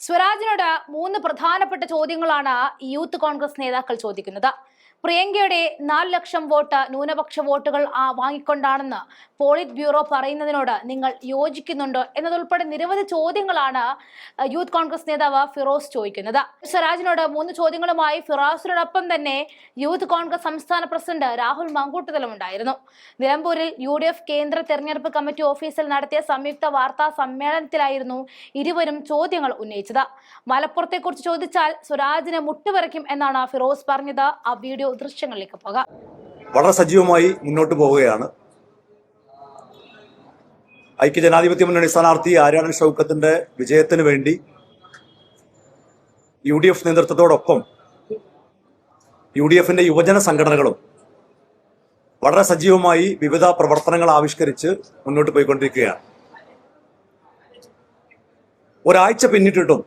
സ്വരാജിനോട് മൂന്ന് പ്രധാനപ്പെട്ട ചോദ്യങ്ങളാണ് യൂത്ത് കോൺഗ്രസ് നേതാക്കൾ ചോദിക്കുന്നത്. പ്രിയങ്കയുടെ നാല് ലക്ഷം വോട്ട് ന്യൂനപക്ഷ വോട്ടുകൾ ആ വാങ്ങിക്കൊണ്ടാണെന്ന് പോളിറ്റ് ബ്യൂറോ പറയുന്നതിനോട് നിങ്ങൾ യോജിക്കുന്നുണ്ടോ എന്നതുൾപ്പെടെ നിരവധി ചോദ്യങ്ങളാണ് യൂത്ത് കോൺഗ്രസ് നേതാവ് ഫിറോസ് ചോദിക്കുന്നത്. സ്വരാജിനോട് മൂന്ന് ചോദ്യങ്ങളുമായി ഫിറോസിനോടൊപ്പം തന്നെ യൂത്ത് കോൺഗ്രസ് സംസ്ഥാന പ്രസിഡന്റ് രാഹുൽ മങ്കൂട്ടുതലും ഉണ്ടായിരുന്നു നിലമ്പൂരിൽ യു ഡി എഫ് കേന്ദ്ര തെരഞ്ഞെടുപ്പ് കമ്മിറ്റി ഓഫീസിൽ നടത്തിയ സംയുക്ത വാർത്താ സമ്മേളനത്തിലായിരുന്നു ഇരുവരും ചോദ്യങ്ങൾ ഉന്നയിച്ചത്. മലപ്പുറത്തെക്കുറിച്ച് ചോദിച്ചാൽ സ്വരാജിനെ മുട്ടുവിറയ്ക്കും എന്നാണ് ഫിറോസ് പറഞ്ഞത്. ആ വീഡിയോ ദൃശ്യങ്ങളിലേക്ക് പോകാം. വളരെ സജീവമായി മുന്നോട്ട് പോവുകയാണ്. ഐക്യജനാധിപത്യ മുന്നണി സ്ഥാനാർത്ഥി ആര്യാടൻ ഷൗക്കത്തിന്റെ വിജയത്തിന് വേണ്ടി യു ഡി എഫ് നേതൃത്വത്തോടൊപ്പം യു ഡി എഫിന്റെ യുവജന സംഘടനകളും വളരെ സജീവമായി വിവിധ പ്രവർത്തനങ്ങൾ ആവിഷ്കരിച്ച് മുന്നോട്ട് പോയിക്കൊണ്ടിരിക്കുകയാണ്. ഒരാഴ്ച പിന്നിട്ടിട്ടും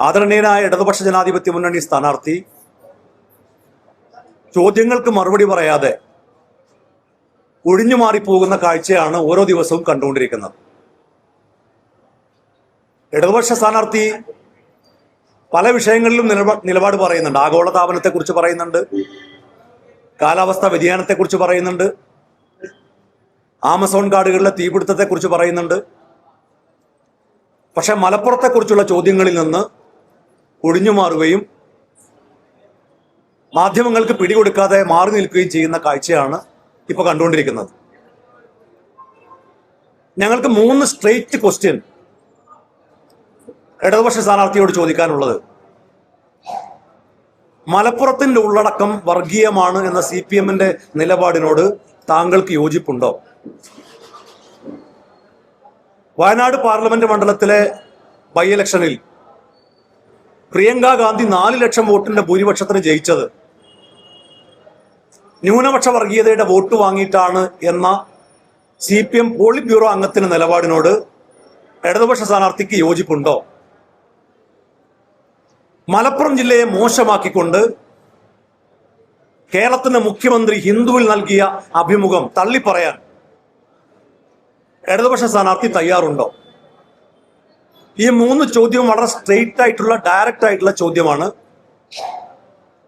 ആദരണീയനായ ഇടതുപക്ഷ ജനാധിപത്യ മുന്നണി സ്ഥാനാർത്ഥി ചോദ്യങ്ങൾക്ക് മറുപടി പറയാതെ ഒഴിഞ്ഞു മാറിപ്പോകുന്ന കാഴ്ചയാണ് ഓരോ ദിവസവും കണ്ടുകൊണ്ടിരിക്കുന്നത്. ഇടതുപക്ഷ സ്ഥാനാർത്ഥി പല വിഷയങ്ങളിലും നിലപാട് പറയുന്നുണ്ട്. ആഗോളതാപനത്തെക്കുറിച്ച് പറയുന്നുണ്ട്. കാലാവസ്ഥാ വ്യതിയാനത്തെക്കുറിച്ച് പറയുന്നുണ്ട്. ആമസോൺ കാടുകളിലെ തീപിടുത്തത്തെക്കുറിച്ച് പറയുന്നുണ്ട്. പക്ഷെ മലപ്പുറത്തെക്കുറിച്ചുള്ള ചോദ്യങ്ങളിൽ നിന്ന് ഒഴിഞ്ഞു മാറുകയും മാധ്യമങ്ങൾക്ക് പിടികൊടുക്കാതെ മാറി നിൽക്കുകയും ചെയ്യുന്ന കാഴ്ചയാണ് ഇപ്പൊ കണ്ടുകൊണ്ടിരിക്കുന്നത്. ഞങ്ങൾക്ക് മൂന്ന് സ്ട്രെയിറ്റ് ക്വസ്റ്റ്യൻ ഇടതുപക്ഷ സ്ഥാനാർത്ഥിയോട് ചോദിക്കാനുള്ളത്. മലപ്പുറത്തിന്റെ ഉള്ളടക്കം വർഗീയമാണ് എന്ന സി പി എമ്മിന്റെ നിലപാടിനോട് താങ്കൾക്ക് യോജിപ്പുണ്ടോ? വയനാട് പാർലമെന്റ് മണ്ഡലത്തിലെ ബൈ ഇലക്ഷനിൽ പ്രിയങ്ക ഗാന്ധി നാല് ലക്ഷം വോട്ടിന്റെ ഭൂരിപക്ഷത്തിന് ജയിച്ചത്. ന്യൂനപക്ഷ വർഗീയതയുടെ വോട്ട് വാങ്ങിയിട്ടാണ് എന്ന C P M polit bureau അംഗത്തിന്റെ നിലപാടിനോട് ഇടതുപക്ഷ സ്ഥാനാർത്ഥിക്ക് യോജിപ്പുണ്ടോ? മലപ്പുറം ജില്ലയെ മോശമാക്കിക്കൊണ്ട് കേരളത്തിന്റെ മുഖ്യമന്ത്രി ഹിന്ദുവിൽ നൽകിയ അഭിമുഖം തള്ളിപ്പറയാൻ ഇടതുപക്ഷ സ്ഥാനാർത്ഥി തയ്യാറുണ്ടോ? ഈ മൂന്ന് ചോദ്യവും വളരെ സ്ട്രെയിറ്റ് ആയിട്ടുള്ള ഡയറക്റ്റ് ആയിട്ടുള്ള ചോദ്യമാണ്.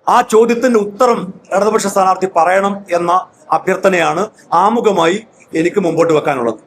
ആ ചോദ്യത്തിന്റെ ഉത്തരം ഇടതുപക്ഷ സ്ഥാനാർത്ഥി പറയണം എന്ന അഭ്യർത്ഥനയാണ് ആമുഖമായി എനിക്ക് മുമ്പോട്ട് വെക്കാനുള്ളത്.